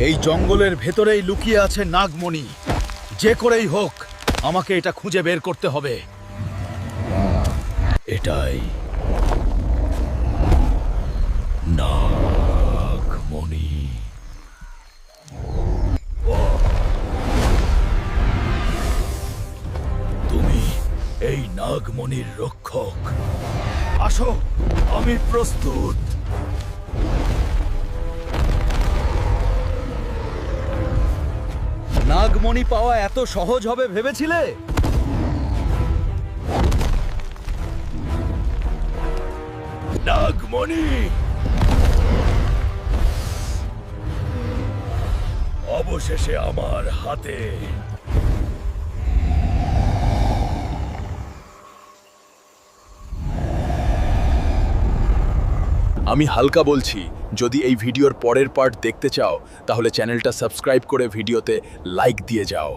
এই জঙ্গলের ভেতরেই লুকিয়ে আছে নাগমণি। যে করেই হোক, আমাকে এটা খুঁজে বের করতে হবে। এটাই নাগমণি। তুমি এই নাগমণির রক্ষক। আসো, আমি প্রস্তুত। নাগমণি পাওয়া এত সহজ হবে ভেবেছিলে? নাগমণি! অবশেষে আমার হাতে আমি হালকা বলছি যদি এই ভিডিওর পরের পার্ট দেখতে চাও, তাহলে চ্যানেলটা সাবস্ক্রাইব করে ভিডিওতে লাইক দিয়ে যাও।